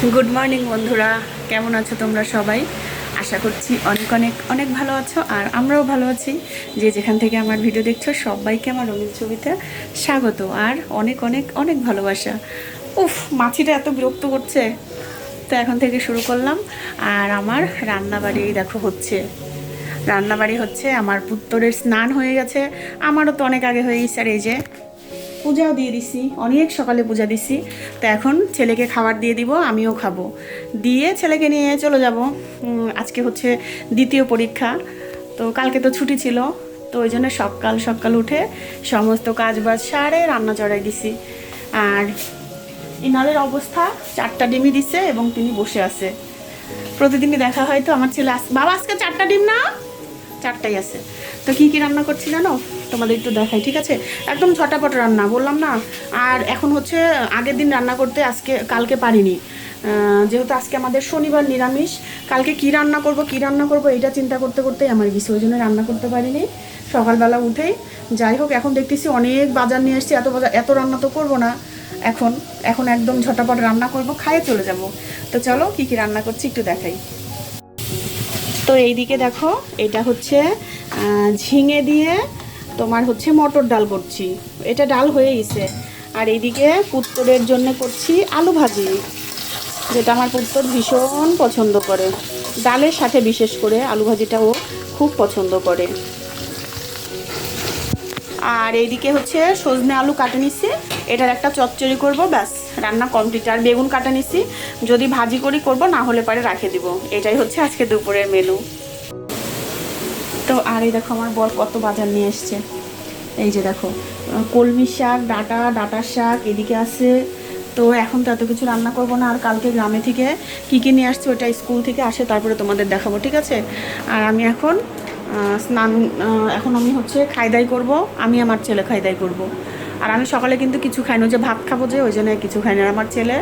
Good morning বন্ধুরা। কেমন আছো তোমরা সবাই? আশা করছি অনেক অনেক অনেক ভালো আছো, আর আমরাও ভালো আছি। যে যেখান থেকে আমার ভিডিও দেখছ, সবাইকে আমার রঙিন ছবিতে স্বাগত, আর অনেক অনেক অনেক ভালোবাসা। উফ, মাছিটা এত বিরক্ত করছে। তো এখন থেকে শুরু করলাম, আর আমার রান্নাবাড়ি দেখো হচ্ছে। রান্নাবাড়ি হচ্ছে, আমার পুত্তরের স্নান হয়ে গেছে। আমারও তো অনেক আগে হয়ে গেছে আর এই যে পূজাও দিয়ে দিছি, অনেক সকালে পূজা দিছি। তো এখন ছেলেকে খাবার দিয়ে দিব, আমিও খাব। দিয়ে ছেলেকে নিয়ে চলে যাব। আজকে হচ্ছে দ্বিতীয় পরীক্ষা। তো কালকে তো ছুটি ছিল, তো ওই জন্য সকাল সকাল উঠে সমস্ত কাজ বাজ সারে রান্না চড়াই দিছি। আর ইনালের অবস্থা, চারটা ডিমই দিছে এবং তিনি বসে আছে। প্রতিদিনই দেখা হয় তো, আমার ছেলে বাবা, আজকে চারটা ডিম না? চারটাই আছে। তো কি কি রান্না করছি জানো? তোমাদের একটু দেখাই, ঠিক আছে? একদম ছটাপট রান্না, বললাম না? আর এখন হচ্ছে, আগের দিন রান্না করতে আজকে, কালকে পারিনি। যেহেতু আজকে আমাদের শনিবার নিরামিষ, কালকে কি রান্না করব, কি রান্না করব, এটা চিন্তা করতে করতেই আমার গেছে ওই জন্য রান্না করতে পারিনি। সকালবেলা উঠেই যাই হোক, এখন দেখতেছি অনেক বাজার নিয়ে এসেছি, এত বাজার, এত রান্না তো করব না। এখন এখন একদম ঝটাপট রান্না করব, খাইয়ে চলে যাব। তো চলো, কি কি রান্না করছি একটু দেখাই। তো এইদিকে দেখো, এটা হচ্ছে ঝিঙে দিয়ে তোমার হচ্ছে মটর ডাল করছি। এটা ডাল হয়ে গেছে। আর এইদিকে পুত্তরের জন্য করছি আলু ভাজি, যেটা আমার পুত্তর ভীষণ পছন্দ করে। ডালের সাথে বিশেষ করে আলু ভাজিটা ও খুব পছন্দ করে। আর এইদিকে হচ্ছে সজনে আলু কাটে নিচ্ছি এটার একটা চচ্চড়ি করব, ব্যাস, রান্না কমপ্লিট আর বেগুন কাটে নিচ্ছি যদি ভাজি করি করব, না হলে পরে রাখে দিব। এটাই হচ্ছে আজকে দুপুরের মেনু তো আর এই দেখো আমার বর কত বাজার নিয়ে এসছে। এই যে দেখো, কলমি শাক, ডাটা, ডাটার শাক, এদিকে আছে। তো এখন তো এত কিছু রান্না করব না, আর কালকে গ্রামে থেকে কী কী নিয়ে আসছে ওটা স্কুল থেকে আসে, তারপরে তোমাদের দেখাবো, ঠিক আছে? আর আমি এখন স্নান এখন আমি হচ্ছে খাইদাই করব, আমি আমার ছেলে খাইদাই করব। আর আমি সকালে কিন্তু কিছু খাই না যে ভাত খাব যে, ওই জন্য কিছু খাই না। আমার ছেলে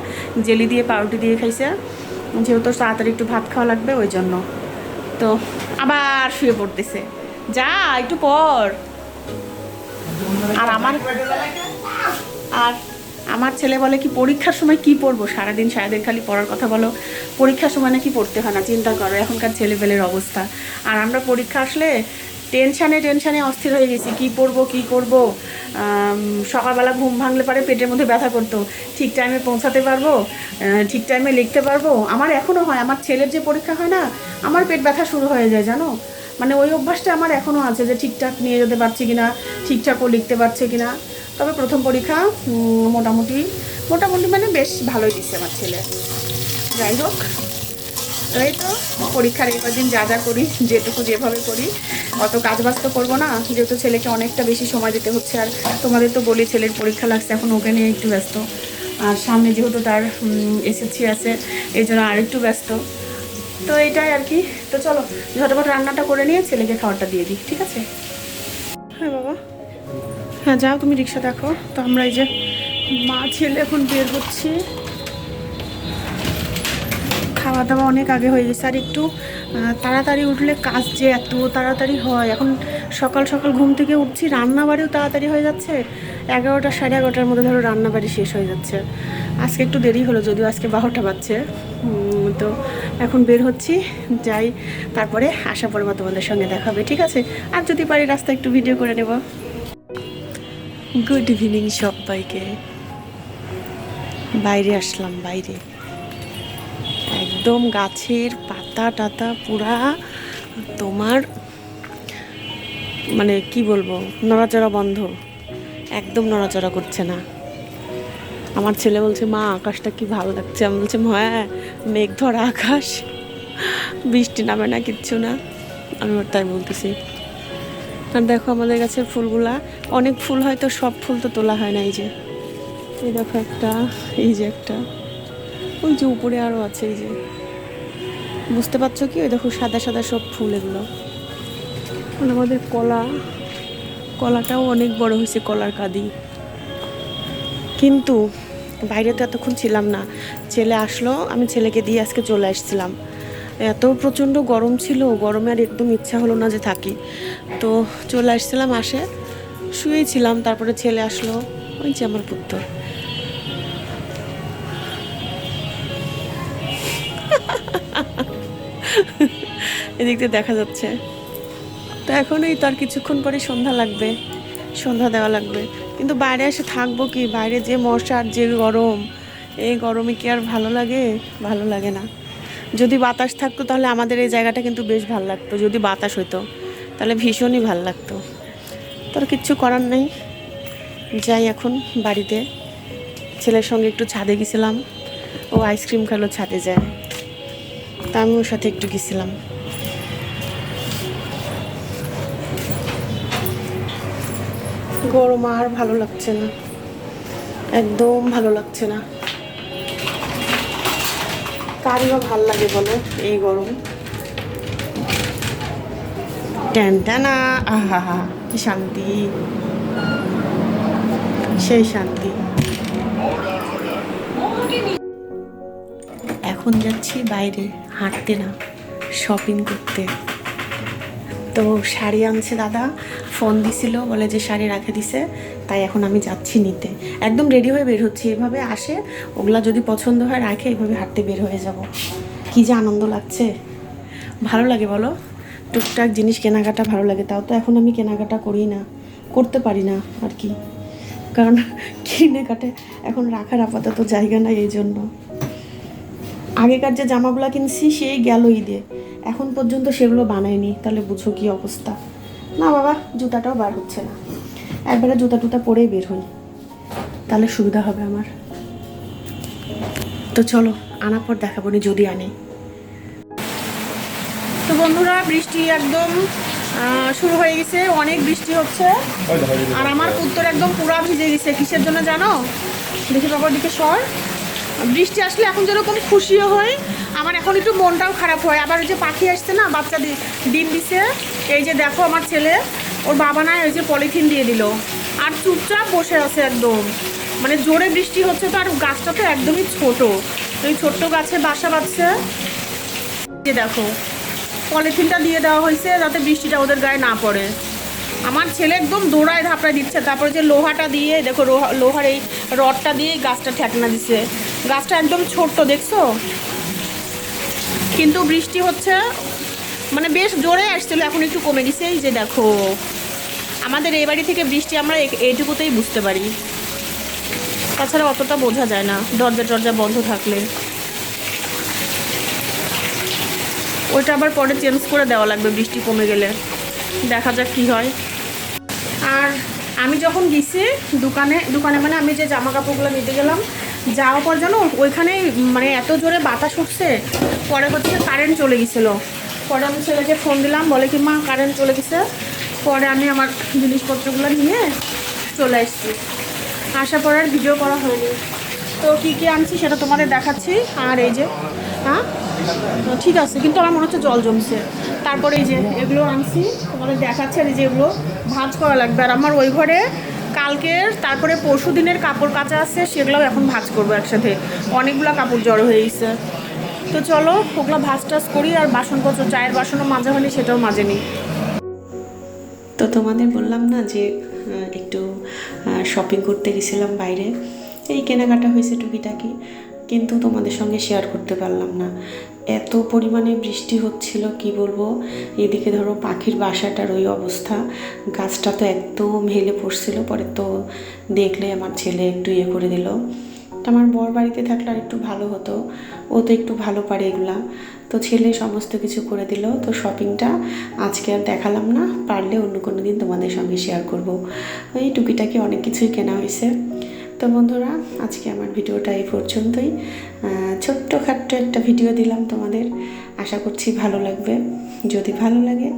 জেলি দিয়ে, পাউরুটি দিয়ে খাইছে, যেহেতু তাড়াতাড়ি একটু ভাত খাওয়া লাগবে, ওই জন্য। তো আবার শুয়ে পড়তেছে। যা, একটু পর আর আমার আর আমার ছেলে বলে কি, পরীক্ষার সময় কি পড়ব? সারাদিন সারাদিন খালি পড়ার কথা বলো। পরীক্ষার সময় নাকি পড়তে হয় না, চিন্তা করো, এখনকার ছেলেপেলের অবস্থা। আর আমরা পরীক্ষা আসলে টেনশানে টেনশানে অস্থির হয়ে গেছি। কি পড়ব, কি করব? সকালবেলা ঘুম ভাঙলে পারে পেটের মধ্যে ব্যথা করতো। ঠিক টাইমে পৌঁছাতে পারব? ঠিক টাইমে লিখতে পারব? আমার এখনও হয়, আমার ছেলের যে পরীক্ষা হয় না, আমার পেট ব্যথা শুরু হয়ে যায়, জানো? মানে ওই অভ্যাসটা আমার এখনও আছে যে ঠিকঠাক নিয়ে যেতে পারছি কিনা, ঠিকঠাকও লিখতে পারছে কি না তবে প্রথম পরীক্ষা মোটামুটি মোটামুটি মানে বেশ ভালোই দিচ্ছে আমার ছেলে। যাই হোক। এই তো, পরীক্ষার এই দিন যা যা করি, যেটুকু যেভাবে করি, অত কাজ বাজ তো করব না, যেহেতু ছেলেকে অনেকটা বেশি সময় দিতে হচ্ছে, আর তোমাদের তো বলি ছেলের পরীক্ষা লাগছে, এখন ওকে নিয়ে একটু ব্যস্ত। আর সামনে যেহেতু তার এসএসসি আছে, এই জন্য আর একটু ব্যস্ত। তো এটাই আর কি। তো চলো, ঝটপট রান্নাটা করে নিয়ে ছেলেকে খাবারটা দিয়ে দিই, ঠিক আছে? হ্যাঁ বাবা। হ্যাঁ যাও তুমি রিক্সা দেখো। তো আমরা এই যে মা, ছেলে এখন বের হচ্ছি। খাওয়া দাওয়া অনেক আগে হয়ে গেছে। আর একটু তাড়াতাড়ি উঠলে কাজ যে এত তাড়াতাড়ি হয়। এখন সকাল সকাল ঘুম থেকে উঠছি, রান্নাবাড়িও তাড়াতাড়ি হয়ে যাচ্ছে। এগারোটা সাড়ে এগারোটার মধ্যে ধরো রান্নাবাড়ি শেষ হয়ে যাচ্ছে। আজকে একটু দেরি হলো, যদিও আজকে বারোটা বাজছে। তো এখন বের হচ্ছি, যাই, তারপরে আসা পড়ব তোমাদের সঙ্গে দেখাবে ঠিক আছে? আর যদি পারি রাস্তা একটু ভিডিও করে নেব। গুড ইভিনিং সবাইকে। বাইরে আসলাম, বাইরে। একদম গাছের পাতা টাতা পুরা তোমার মানে কি বলব, নড়াচড়া বন্ধ। একদম নড়াচড়া করছে না। আমার ছেলে বলছে, মা, আকাশটা কি ভালো লাগছে? আমি বলছি হ্যাঁ মেঘ ধরা আকাশ। বৃষ্টি নামে না কিচ্ছু না। আমি ওর তাই বলতেছি। আর দেখো আমাদের গাছের ফুলগুলা, অনেক ফুল হয়তো সব ফুল তো তোলা হয় না, এই যে। এই দেখো একটা, এই যে একটা। ওই যে উপরে আরও আছে, এই যে। বুঝতে পারছ কি? ওই দেখো সাদা সাদা সব ফুল এগুলো। আর আমাদের কলা, কলাটাও অনেক বড় হয়েছে কলার কাদি। কিন্তু বাইরে তো এতক্ষণ ছিলাম না। ছেলে আসলো, আমি ছেলেকে দিয়ে আজকে চলে আসছিলাম। এত প্রচণ্ড গরম ছিল, গরমে আর একদম ইচ্ছা হলো না যে থাকি। তো চলে আসছিলাম, আসে শুয়েই ছিলাম তারপরে ছেলে আসলো, ওই যে আমার পুত্র এদিক দিয়ে দেখা যাচ্ছে। তো এখন এই তো আর কিছুক্ষণ পরে সন্ধ্যা লাগবে। সন্ধ্যা দেওয়া লাগবে। কিন্তু বাইরে এসে থাকব কি? বাইরে যে মশার যে গরম, এই গরমে কি আর ভালো লাগে? ভালো লাগে না। যদি বাতাস থাকতো তাহলে আমাদের এই জায়গাটা কিন্তু বেশ ভালো লাগতো। যদি বাতাস হতো তাহলে ভীষণই ভালো লাগতো। তোর কিচ্ছু করার নেই। যাই এখন বাড়িতে। ছেলের সঙ্গে একটু ছাদে গেছিলাম। ও আইসক্রিম খেলো ছাদে যায়। আমি ওর সাথে একটু গেছিলাম। গরম আর ভালো লাগছে না। একদম ভালো লাগছে না। কারিও ভালো লাগে বলো এই গরম? ট্যানটানা আহা হা কি শান্তি। সেই শান্তি। এখন যাচ্ছি বাইরে, হাঁটতে না শপিং করতে। তো শাড়ি আনছে দাদা, ফোন দিছিল, বলে যে শাড়ি রাখে দিছে, তাই এখন আমি যাচ্ছি নিতে। একদম রেডি হয়ে বের হচ্ছি, এভাবে আসে, ওগুলা যদি পছন্দ হয় রাখে, এভাবে হাঁটতে বের হয়ে যাব। কি যে আনন্দ লাগছে। ভালো লাগে বলো, টুকটাক জিনিস কেনাকাটা ভালো লাগে, তাও তো এখন আমি কেনাকাটা করি না, করতে পারি না আর কি। কারণ কিনে কাটে, এখন রাখার আপাতত জায়গা নাই এই জন্য। আগেকার যে জামাগুলো কিনছি, সেই গেল ঈদে। এখন পর্যন্ত সেগুলো বানায়নি তাহলে বুঝো কি অবস্থা। না বাবা, জুতাটাও বার হচ্ছে না। একবারে জুতা টুতা পরেই বের হই। তাহলে সুবিধা হবে আমার। তো চলো, আনার পর দেখাবো নি, যদি আনি। তো বন্ধুরা, বৃষ্টি একদম শুরু হয়ে গেছে। অনেক বৃষ্টি হচ্ছে। আর আমার উত্তর একদম পুরা ভিজে গেছে। কিসের জন্য জানো? দেখি বাবার দিকে সর। বৃষ্টি আসলে এখন যেরকম খুশিও হয়। আমার এখন একটু মনটাও খারাপ হয়। আবার ওই যে পাখি আসছে না, বাচ্চা ডিম দিছে। এই যে দেখো আমার ছেলে, ওর বাবা নাই ওই যে পলিথিন দিয়ে দিল। আর চুপচাপ বসে আছে একদম। মানে জোরে বৃষ্টি হচ্ছে তো, আর গাছটা তো একদমই ছোট। এই ছোট্ট গাছে বাসা বাঁধছে। যে দেখো, পলিথিনটা দিয়ে দেওয়া হয়েছে যাতে বৃষ্টিটা ওদের গায়ে না পড়ে। আমার ছেলে একদম দৌড়ায় ধাপড়ায় দিচ্ছে। তারপরে যে লোহাটা দিয়ে, দেখো, লোহা- লোহার এই রডটা দিয়ে গাছটা ঠেকনা দিচ্ছে গাছটা একদম ছোট্ট, দেখছ? কিন্তু বৃষ্টি হচ্ছে মানে বেশ জোরে আসছিল, এখন একটু কমে গেছে। এই যে দেখো, আমাদের এই বাড়ি থেকে বৃষ্টি আমরা এইটুকুতেই বুঝতে পারি। তাছাড়া অতটা বোঝা যায় না, দরজা টরজা বন্ধ থাকলে। ওইটা আবার পরে চেঞ্জ করে দেওয়া লাগবে, বৃষ্টি কমে গেলে। দেখা যাক কি হয়। আর আমি যখন গেছি, দোকানে দোকানে মানে আমি যে জামা কাপড়গুলো নিতে গেলাম যাওয়ার পর জানো ওইখানেই মানে এত জোরে বাতাস উঠছে, পরে হচ্ছে কারেন্ট চলে গেছিল। পরে আমি ছেলেকে ফোন দিলাম, বলে কি, মা কারেন্ট চলে গেছে। পরে আমি আমার জিনিসপত্রগুলো নিয়ে চলে এসেছি আসার পর আর ভিডিও করা হয়নি। তো কী কী আনছি সেটা তোমাদের দেখাচ্ছি। আর এই যে হ্যাঁ? ঠিক আছে, কিন্তু আমার মনে হচ্ছে জল জমছে। তারপরে এই যে, এগুলো আনছি, তোমাদের দেখাচ্ছে আর এই যে এগুলো ভাঁজ করা লাগবে। আর আমার ওই ঘরে কালকের তারপরে পরশু দিনের কাপড় কাচা আছে, সেগুলোও এখন ভাঁজ করব একসাথে। অনেকগুলো কাপড় জড়ো হয়ে গেছে। তো চলো, ওগুলো ভাঁজ টাজ করি আর বাসনপত্র, চায়ের বাসনও মাজা হয়নি, সেটাও মাজে নিই তো তোমাদের বললাম না যে একটু শপিং করতে গেছিলাম বাইরে। এই কেনাকাটা হয়েছে টুকিটাকি, কিন্তু তোমাদের সঙ্গে শেয়ার করতে পারলাম না। এত পরিমাণে বৃষ্টি হচ্ছিল, কি বলব? এদিকে ধরো পাখির বাসাটার ওই অবস্থা। গাছটা তো একদম হেলে পড়ছিল, পরে তো দেখলে আমার ছেলে একটু ইয়ে করে দিল। আমার বর বাড়িতে থাকলে আর একটু ভালো হতো, ও তো একটু ভালো পারে এগুলা। তো ছেলে সমস্ত কিছু করে দিল, তো শপিংটা আজকে আর দেখালাম না, পারলে অন্য কোনো দিন তোমাদের সঙ্গে শেয়ার করব। ওই টুকিটাকি অনেক কিছুই কেনা হয়েছে। তো বন্ধুরা, আজকে আমার ভিডিওটা এই পর্যন্তই। ছোট্টখাট্ট একটা ভিডিও দিলাম তোমাদের। আশা করছি ভালো লাগবে। যদি ভালো লাগে,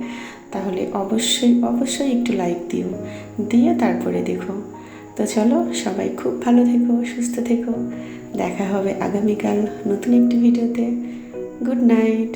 তাহলে অবশ্যই অবশ্যই একটু লাইক দিও। দিয়ে তারপরে দেখো। তো চলো, সবাই খুব ভালো থেকো, সুস্থ থেকো। দেখা হবে আগামীকাল নতুন একটি ভিডিওতে। Good night